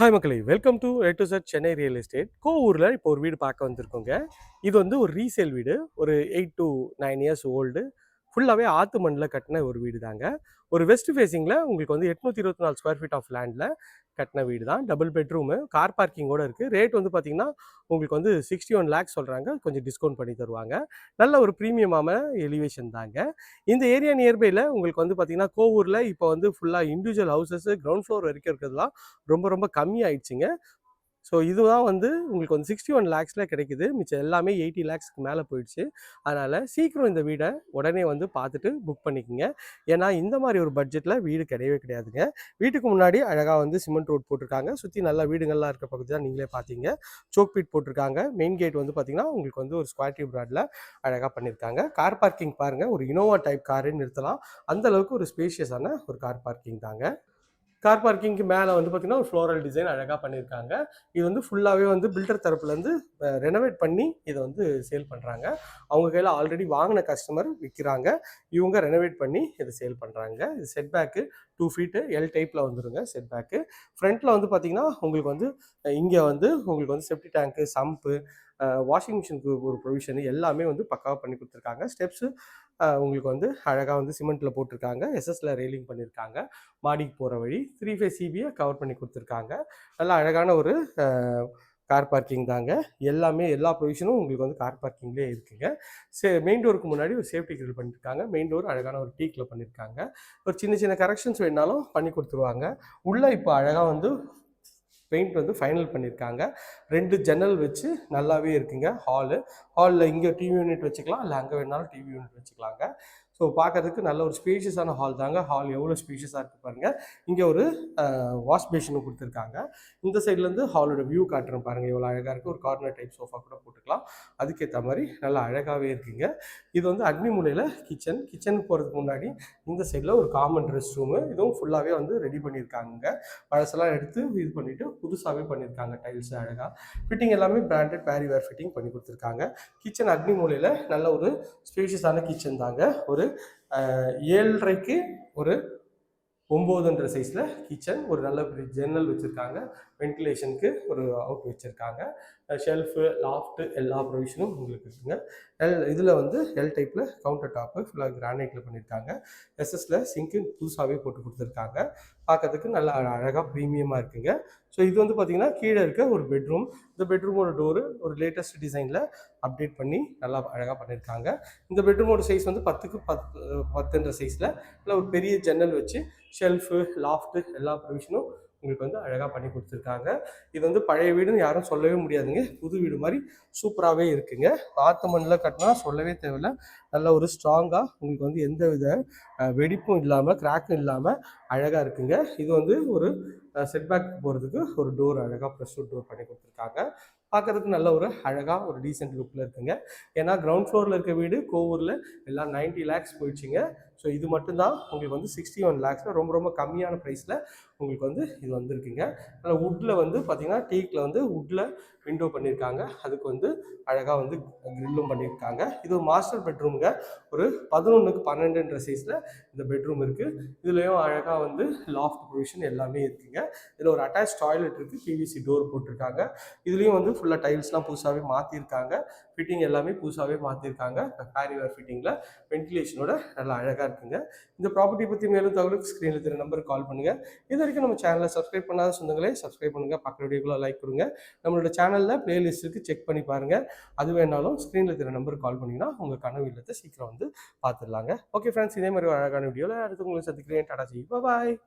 Hi மக்களே. Welcome to A to sir Chennai real estate கோவூரில் இப்போ ஒரு வீடு பார்க்க வந்திருக்கோங்க. இது வந்து ஒரு ரீசேல் வீடு. ஒரு eight to nine years old ஃபுல்லாகவே ஆத்து மண்ணில் கட்டின ஒரு வீடு தாங்க ஒரு வெஸ்ட் ஃபேஸிங்கில் உங்களுக்கு வந்து எட்நூற்றி இருபத்தி நாலு ஸ்கொயர் ஃபீட் ஆஃப் லேண்டில் கட்டின வீடு தான் டபுள் பெட்ரூமு கார் பார்க்கிங்கோட இருக்குது ரேட் வந்து பார்த்தீங்கன்னா உங்களுக்கு வந்து சிக்ஸ்டி ஒன் லேக்ஸ் சொல்கிறாங்க கொஞ்சம் டிஸ்கவுண்ட் பண்ணி தருவாங்க. நல்ல ஒரு ப்ரீமியமான எலிவேஷன் தாங்க. இந்த ஏரியா நியர்பையில் உங்களுக்கு வந்து பார்த்திங்கன்னா கோவூரில் இப்போ வந்து ஃபுல்லாக இண்டிவிஜுவல் ஹவுசஸ் கிரவுண்ட் ஃப்ளோர் வரைக்கும் இருக்கிறதுலாம் ரொம்ப ரொம்ப கம்மியாயிடுச்சுங்க. ஸோ இதுதான் வந்து உங்களுக்கு வந்து சிக்ஸ்டி ஒன் லேக்ஸில் கிடைக்குது. மிச்சம் எல்லாமே எயிட்டி லேக்ஸ்க்கு மேலே போயிடுச்சு. அதனால் சீக்கிரம் இந்த வீடை உடனே வந்து பார்த்துட்டு புக் பண்ணிக்கோங்க. ஏன்னா இந்த மாதிரி ஒரு பட்ஜெட்டில் வீடு கிடையவே கிடையாதுங்க. வீட்டுக்கு முன்னாடி அழகாக வந்து சிமெண்ட் ரோட் போட்டிருக்காங்க. சுற்றி நல்லா வீடுகள்லாம் இருக்க பகுதி தான் நீங்களே பார்த்தீங்க. சோக் பீட் போட்டிருக்காங்க. மெயின் கேட் வந்து பார்த்தீங்கன்னா உங்களுக்கு வந்து ஒரு ஸ்கொயர் டியூப் ராடில் அழகாக பண்ணியிருக்காங்க. கார் பார்க்கிங் பாருங்கள் ஒரு இனோவா டைப் காரே நிறுத்தலாம். அந்தளவுக்கு ஒரு ஸ்பேஷியஸான ஒரு கார் பார்க்கிங் தாங்க. கார் பார்க்கிங்க்கு மேலே வந்து பார்த்தீங்கன்னா ஒரு ஃப்ளோரல் டிசைன் அழகாக பண்ணியிருக்காங்க இது வந்து ஃபுல்லாகவே வந்து பில்டர் தரப்புலேருந்து ரெனோவேட் பண்ணி இதை வந்து சேல் பண்ணுறாங்க அவங்க கையில் ஆல்ரெடி வாங்கின கஸ்டமர் விற்கிறாங்க இவங்க ரெனோவேட் பண்ணி இதை சேல் பண்ணுறாங்க இது set back two feet L டைப்பில் வந்துருங்க செட் பேக்கு ஃப்ரண்ட்டில் வந்து பார்த்திங்கன்னா உங்களுக்கு வந்து இங்கே வந்து உங்களுக்கு வந்து செப்டி டேங்க்கு சம்ப்பு வாஷிங் மிஷினுக்கு ஒரு ப்ரொவிஷன் எல்லாமே வந்து பக்காவாக பண்ணி கொடுத்துருக்காங்க. ஸ்டெப்ஸு உங்களுக்கு வந்து அழகாக வந்து சிமெண்ட்டில் போட்டிருக்காங்க. எஸ்எஸ்ல ரெயிலிங் பண்ணியிருக்காங்க மாடிக்கு போகிற வழி த்ரீ ஃபேஸ் சிபியை கவர் பண்ணி கொடுத்துருக்காங்க. நல்லா அழகான ஒரு கார் பார்க்கிங் தாங்க. எல்லாமே எல்லா ப்ரொவிஷனும் உங்களுக்கு வந்து கார் பார்க்கிங்லேயே இருக்குங்க. சே மெயின் டோருக்கு முன்னாடி ஒரு சேஃப்டி கிரில் பண்ணியிருக்காங்க மெயின் டோர் அழகான ஒரு டீக்கில் பண்ணியிருக்காங்க ஒரு சின்ன சின்ன கரெக்ஷன்ஸ் வேணாலும் பண்ணி கொடுத்துருவாங்க. உள்ளே இப்போ அழகாக வந்து பெயிண்ட் வந்து ஃபைனல் பண்ணியிருக்காங்க. ரெண்டு ஜன்னல் வச்சு நல்லாவே இருக்குங்க ஹாலு. ஹாலில் இங்கே டிவி யூனிட் வச்சுக்கலாம் இல்லை அங்கே வேணாலும் டிவி யூனிட் வச்சுக்கலாங்க. ஸோ பார்க்கறதுக்கு நல்ல ஒரு ஸ்பேஷியஸான ஹால் தாங்க. ஹால் எவ்வளோ ஸ்பேஷியஸாக இருக்குது பாருங்கள் இங்கே ஒரு வாஷ் பேஷனும் கொடுத்துருக்காங்க. இந்த சைட்லேருந்து ஹாலோட வியூ காட்டுறேன் பாருங்கள் எவ்வளோ அழகாக இருக்குது ஒரு கார்னர் டைப் சோஃபா கூட போட்டுக்கலாம். அதுக்கேற்ற மாதிரி நல்லா அழகாகவே இருக்குங்க. இது வந்து அக்னி மூலையில் கிச்சன் கிச்சனுக்கு போகிறதுக்கு முன்னாடி இந்த சைடில் ஒரு காமன் ட்ரெஸ் ரூமு இதுவும் ஃபுல்லாகவே வந்து ரெடி பண்ணியிருக்காங்க பழசெல்லாம் எடுத்து இது பண்ணிவிட்டு புதுசாகவே பண்ணியிருக்காங்க டைல்ஸ் அழகாக ஃபிட்டிங் எல்லாமே பிராண்டட் பேரிவேர் ஃபிட்டிங் பண்ணி கொடுத்துருக்காங்க. கிச்சன் அக்னி மூலையில் நல்ல ஒரு ஸ்பேஷியஸான கிச்சன் தாங்க. ஒரு ஏழரைக்கு ஒரு ஒம்போதுன்ற சைஸில் கிச்சன் ஒரு நல்ல ஜன்னல் வச்சுருக்காங்க. வென்டிலேஷனுக்கு ஒரு அவுட் வச்சுருக்காங்க. ஷெல்ஃபு லாஃப்ட்டு எல்லா ப்ரொவிஷனும் உங்களுக்கு இருக்குங்க. எல் இதில் வந்து எல் டைப்பில் கவுண்டர் டாப்பு ஃபுல்லாக கிரானைட்டில் பண்ணியிருக்காங்க எஸ்எஸில் சிங்க்கு புதுசாகவே போட்டு கொடுத்துருக்காங்க. பார்க்கறதுக்கு நல்லா அழகாக ப்ரீமியமாக இருக்குங்க. ஸோ இது வந்து பார்த்திங்கன்னா கீழே இருக்க ஒரு பெட்ரூம் இந்த பெட்ரூமோட டோரு ஒரு லேட்டஸ்ட் டிசைனில் அப்டேட் பண்ணி நல்லா அழகாக பண்ணியிருக்காங்க இந்த பெட்ரூமோட சைஸ் வந்து பத்துக்கு பத்து பத்துன்ற சைஸில் இல்லை ஒரு பெரிய ஜன்னல் வச்சு ஷெல்ஃபு லாஃப்ட்டு எல்லா ப்ரொவிஷனும் உங்களுக்கு வந்து அழகாக பண்ணி கொடுத்துருக்காங்க. இது வந்து பழைய வீடுன்னு யாரும் சொல்லவே முடியாதுங்க. புது வீடு மாதிரி சூப்பராகவே இருக்குங்க. ஆத்து மண்ணில் கட்டினா சொல்லவே தேவையில்ல. நல்ல ஒரு ஸ்ட்ராங்காக உங்களுக்கு வந்து எந்த வித வெடிப்பும் இல்லாமல் கிராக்கும் இல்லாமல் அழகாக இருக்குங்க. இது வந்து ஒரு செட்பேக் போகிறதுக்கு ஒரு டோர் அழகாக ப்ரெஷ் டோர் பண்ணி கொடுத்துருக்காங்க. பார்க்கறதுக்கு நல்ல ஒரு அழகாக ஒரு டீசென்ட் லுக்கில் இருக்குங்க. ஏன்னா கிரவுண்ட் ஃப்ளோரில் இருக்க வீடு கோவூரில் எல்லாம் நைன்ட்டி லேக்ஸ் போயிடுச்சுங்க. ஸோ இது மட்டும்தான் உங்களுக்கு வந்து சிக்ஸ்டி ஒன் லேக்ஸில் ரொம்ப ரொம்ப கம்மியான ப்ரைஸில் உங்களுக்கு வந்து இது வந்திருக்குங்க. அதில் வுட்டில் வந்து பார்த்திங்கன்னா டீக்கில் வந்து வுட்டில் விண்டோ பண்ணியிருக்காங்க அதுக்கு வந்து அழகாக வந்து க்ரில்லும் பண்ணியிருக்காங்க இது ஒரு மாஸ்டர் பெட்ரூமுங்க ஒரு பதினொன்றுக்கு பன்னெண்டுன்ற சைஸில் இந்த பெட்ரூம் இருக்குது இதுலேயும் அழகாக வந்து லாஃப்ட் ப்ரொவிஷன் எல்லாமே இருக்குங்க. இதில் ஒரு அட்டாச் டாய்லெட் இருக்குது பிவிசி டோர் போட்டிருக்காங்க. இதுலேயும் வந்து ஃபுல்லாக டைல்ஸ்லாம் புதுசாகவே மாற்றிருக்காங்க ஃபிட்டிங் எல்லாமே புதுசாகவே மாற்றிருக்காங்க பேரிவேர் ஃபிட்டிங்கில் வென்டிலேஷனோட நல்லா அழகாக இருக்குங்க. இந்த ப்ராப்பர்ட்டி பற்றி மேலும் தகவலுக்கு ஸ்க்ரீனில் தெரிய நம்பருக்கு கால் பண்ணுங்கள் இது வரைக்கும் நம்ம சேனலை சப்ஸ்கிரைப் பண்ணாத சொந்தங்களே சப்ஸ்கிரைப் பண்ணுங்கள் பக்கத்து வீடியோக்குள்ள லைக் கொடுங்க. நம்மளோட சேனல் சேனலில் பிளேலிஸ்ட் இருக்குது செக் பண்ணி பாருங்கள் அது வேணாலும் ஸ்க்ரீனில் இருக்கிற நம்பருக்கு கால் பண்ணிங்கன்னா உங்கள் கனவு இல்லத்தை சீக்கிரம் வந்து பார்த்துடலாங்க. ஓகே ஃப்ரெண்ட்ஸ் இதே மாதிரி ஒரு அழகான வீடியோவில் அடுத்து உங்களை சந்திக்கிறேன். டாடா ஜி. பாய்